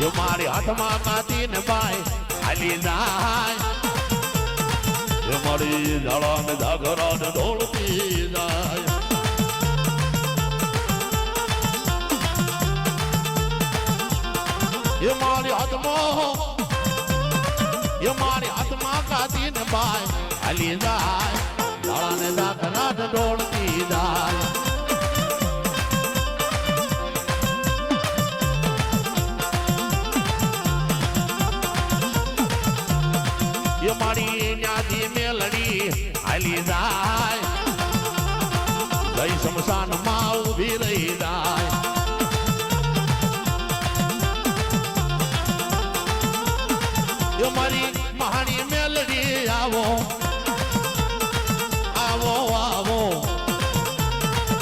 એ મારી હાથમાં કાતી ને બાય હાલી જાય એ મારી ઝાડા ને ઝાકરા ને ઢોળતી જાય એ મારી હાથમાં એ મારી હાથમાં કાતી ને બાય હાલી જાય ને ઝાકરા ને જાય એ મારી ન્યાથી મેલડી હાલી જાય. જય શમશાનમાં ઊભી રહી જાય. એ મારી મહાની મેલડી આવો આવો આવો.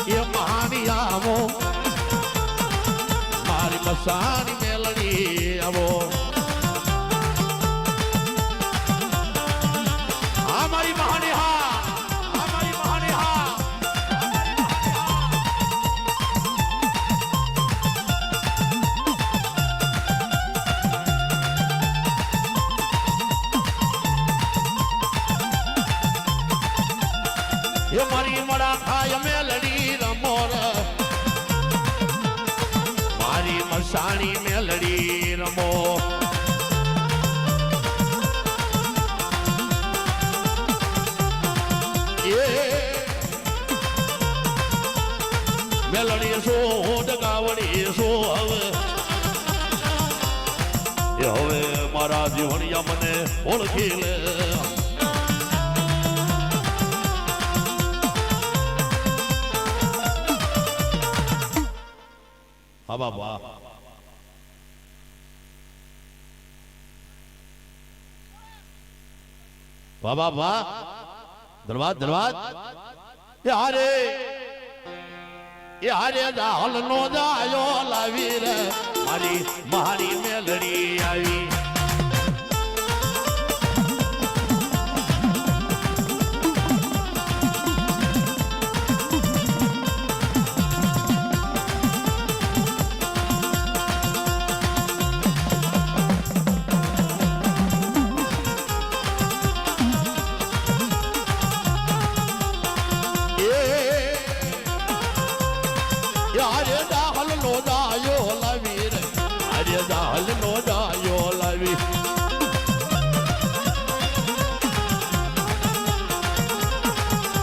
એ મહાની આવો. મારી મસાની મેલડી આવો. એ મારી મડા ખાય મેલડી રમોર. મારી મસાણી મેલડી રમો મેલડી સો ડગાવડી સો હવે એ હવે મારા જીવણિયા મને ઓળખી લે. હા બાબા વાહ વાહ વાહ ધન્યવાદ ધન્યવાદ એ હારે એ હારે હાલ નો જાયો લાવી રે મારી મારી મેલડી આવી યારે દાહલ નો દાયો લાવી રે અરે દાહલ નો દાયો લાવી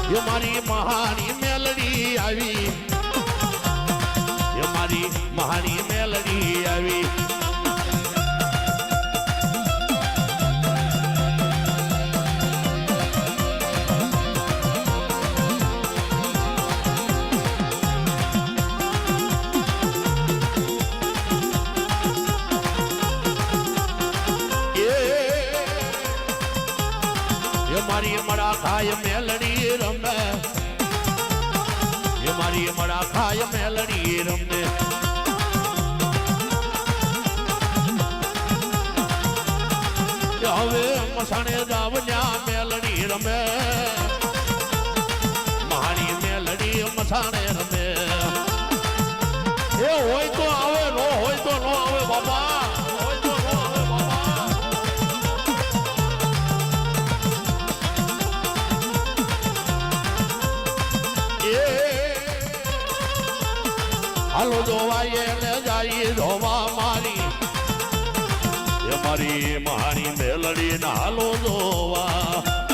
એ મારી મહાની મેલડી આવી એ મારી મહાની મેલડી આવી એ મારી મડા ખાય મેલડી રમે. એ મારી મડા ખાય મેલડી રમે. હવે મસાણે જાવન્યા મેલડી રમે. મારી મેલડી મસાણે હાલો જોવાય ને જાય જોવા મારી. એ મારી મારી મેલડી હાલો જોવા.